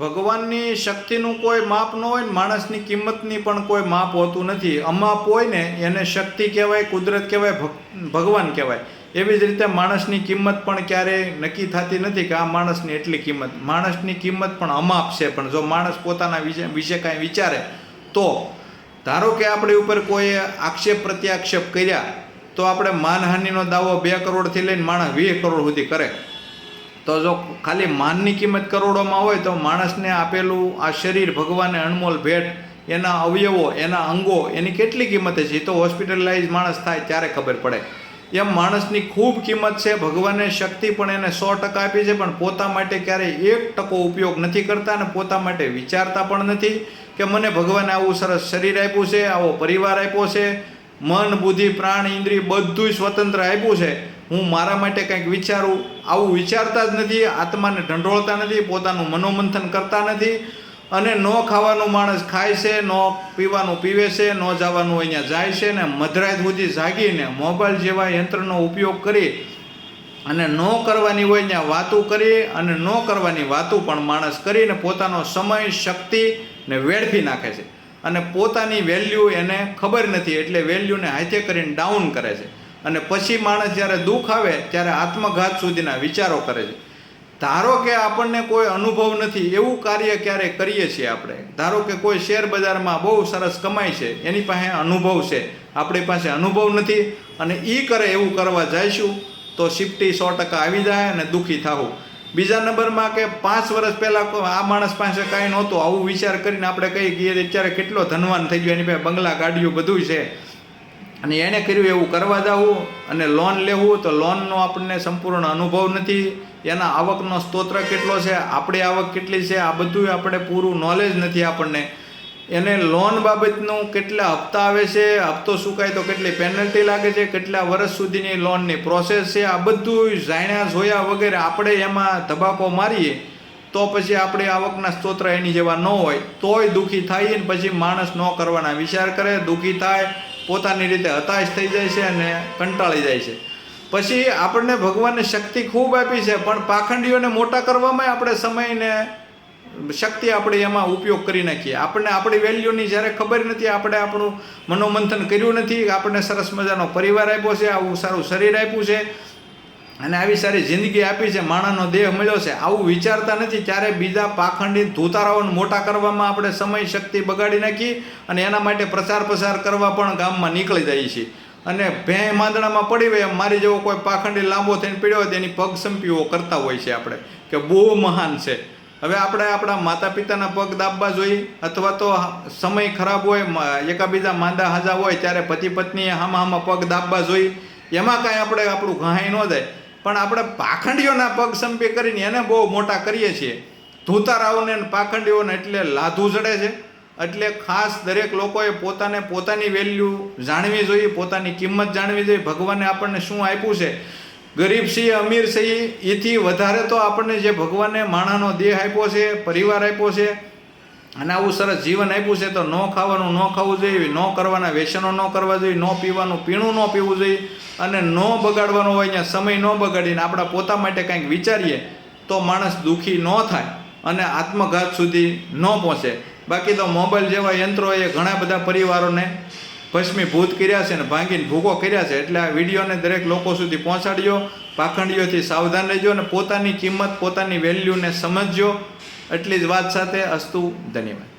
ભગવાનની શક્તિનું કોઈ માપ ન હોય ને માણસની કિંમતની પણ કોઈ માપ હોતું નથી. અમાપ હોય ને એને શક્તિ કહેવાય, કુદરત કહેવાય, ભગ- ભગવાન કહેવાય. એવી જ રીતે માણસની કિંમત પણ ક્યારેય નક્કી થતી નથી કે આ માણસની એટલી કિંમત. માણસની કિંમત પણ અમાપ છે, પણ જો માણસ પોતાના વિશે વિશે કાંઈ વિચારે, તો ધારો કે આપણી ઉપર કોઈ આક્ષેપ, પ્રત્યાક્ષેપ કર્યા, તો આપણે માનહાનિનો દાવો બે કરોડથી લઈને માણસ વીસ કરોડ સુધી કરે. તો જો ખાલી માનની કિંમત કરોડોમાં હોય તો માણસને આપેલું આ શરીર ભગવાને અનમોલ ભેટ, એના અવયવો, એના અંગો, એની કેટલી કિંમત છે એ તો હોસ્પિટલાઇઝ માણસ થાય ત્યારે ખબર પડે. એમ માણસની ખૂબ કિંમત છે, ભગવાને શક્તિ પણ એને સો ટકા આપી છે, પણ પોતા માટે ક્યારેય એક ટકો ઉપયોગ નથી કરતા અને પોતા માટે વિચારતા પણ નથી કે મને ભગવાને આવું સરસ શરીર આપ્યું છે, આવો પરિવાર આપ્યો છે, મન, બુદ્ધિ, પ્રાણ, ઇન્દ્રિય બધું સ્વતંત્ર આપ્યું છે. હું મારા માટે કંઈક વિચારું, આવું વિચારતા જ નથી, આત્માને ઢંઢોળતા નથી, પોતાનું મનોમંથન કરતા નથી અને ન ખાવાનું માણસ ખાય છે, ન પીવાનું પીવે છે, ન જવાનું અહીંયા જાય છે ને મધરાત સુધી જાગીને મોબાઈલ જેવા યંત્રનો ઉપયોગ કરી અને ન કરવાની હોય ત્યાં વાતો કરી અને ન કરવાની વાતો પણ માણસ કરીને પોતાનો સમય, શક્તિ ને વેડફી નાખે છે. અને પોતાની વેલ્યુ એને ખબર નથી, એટલે વેલ્યુને હાથે કરીને ડાઉન કરે છે. અને પછી માણસ જ્યારે દુઃખ આવે, ત્યારે આત્મઘાત સુધીના વિચારો કરે છે. ધારો કે આપણને કોઈ અનુભવ નથી, એવું કાર્ય ક્યારે કરીએ છીએ આપણે? ધારો કે કોઈ શેર બજારમાં બહુ સરસ કમાય છે, એની પાસે અનુભવ છે. આપણી પાસે અનુભવ નથી અને એ કરે એવું કરવા જઈશું, તો શિફ્ટી સો ટકા આવી જાય અને દુઃખી થવું બીજા નંબરમાં કે પાંચ વર્ષ પહેલાં આ માણસ પાસે કાંઈ નહોતું, આવું વિચાર કરીને આપણે કહીએ કે અત્યારે કેટલો ધનવાન થઈ ગયો, એની પાસે બંગલા, ગાડીઓ બધું છે. અને એણે કર્યું એવું કરવા જવું અને લોન લેવું તો લોનનો આપણને સંપૂર્ણ અનુભવ નથી. એના આવકનો સ્તોત્ર કેટલો છે? આપણી આવક કેટલી છે? આ બધું આપણે પૂરું નોલેજ નથી આપણને. એને લોન બાબતનું કેટલા હપ્તા આવે છે? હપ્તો સુકાય તો કેટલી પેનલ્ટી લાગે છે? કેટલા વર્ષ સુધીની લોનની પ્રોસેસ છે? આ બધું જાણ્યા જોયા વગેરે આપણે એમાં ધબાકો મારીએ તો પછી આપણે આવકના સ્તોત્ર એની જેવા ન હોય. તોય દુઃખી થાય ને પછી માણસ ન કરવાના વિચાર કરે. દુઃખી થાય પોતાની રીતે હતાશ થઈ જાય છે અને કંટાળી જાય છે. પછી આપણને ભગવાનને શક્તિ ખૂબ આપી છે, પણ પાખંડીઓને મોટા કરવામાં આપણે સમયને શક્તિ આપણે એમાં ઉપયોગ કરી નાખીએ. આપણને આપણી વેલ્યુની જ્યારે ખબર નથી, આપણે આપણું મનોમંથન કર્યું નથી, આપણને સરસ મજાનો પરિવાર આપ્યો છે, આવું સારું શરીર આપ્યું છે અને આવી સારી જિંદગી આપી છે માણસનો દેહ મળ્યો છે. આવું વિચારતા નથી ત્યારે બીજા પાખંડી ધૂતારાઓને મોટા કરવામાં આપણે સમય, શક્તિ બગાડી નાખી અને એના માટે પ્રચાર પ્રસાર કરવા પણ ગામમાં નીકળી જઈએ છીએ અને ભેં માંદણામાં પડી હોય એમ મારી જેવો કોઈ પાખંડી લાંબો થઈને પીડ્યો હોય તેની પગ સંપીઓ કરતા હોય છે આપણે, કે બહુ મહાન છે. હવે આપણે આપણા માતા પિતાના પગ દાબવા જોઈએ, અથવા તો સમય ખરાબ હોય એકાબીજા માંદા હાજા હોય, ત્યારે પતિ પત્નીએ હામાં હામાં પગ દાબવા જોઈએ. એમાં કાંઈ આપણે આપણું ઘાઈ ન જાય. પણ આપણે પાખંડીઓના પગ સંપે કરીને એને બહુ મોટા કરીએ છીએ. ધૂતારાઓને પાખંડીઓને એટલે લાધું ચડે છે. એટલે ખાસ દરેક લોકોએ પોતાને પોતાની વેલ્યુ જાણવી જોઈએ, પોતાની કિંમત જાણવી જોઈએ. ભગવાને આપણને શું આપ્યું છે? ગરીબ છીએ, અમીર છીએ, એથી વધારે તો આપણને જે ભગવાને માણાનો દેહ આપ્યો છે, પરિવાર આપ્યો છે અને આવું સરસ જીવન આપ્યું છે તો ન ખાવાનું ન ખાવું જોઈએ, ન કરવાના વ્યસનો ન કરવા જોઈએ, ન પીવાનું પીણું ન પીવું જોઈએ અને ન બગાડવાનો હોય અહીંયા સમય ન બગાડીને આપણા પોતા માટે કંઈક વિચારીએ તો માણસ દુઃખી ન થાય અને આત્મઘાત સુધી ન પહોંચે. બાકી તો મોબાઈલ જેવા યંત્રોએ ઘણા બધા પરિવારોને ભસ્મીભૂત કર્યા છે અને ભાંગીને ભૂકો કર્યા છે. એટલે આ વિડીયોને દરેક લોકો સુધી પહોંચાડ્યો પાખંડીઓથી સાવધાન રહેજો અને પોતાની કિંમત, પોતાની વેલ્યુને સમજજો. એટલી જ વાત સાથે અસ્તુ ધન્યવાદ.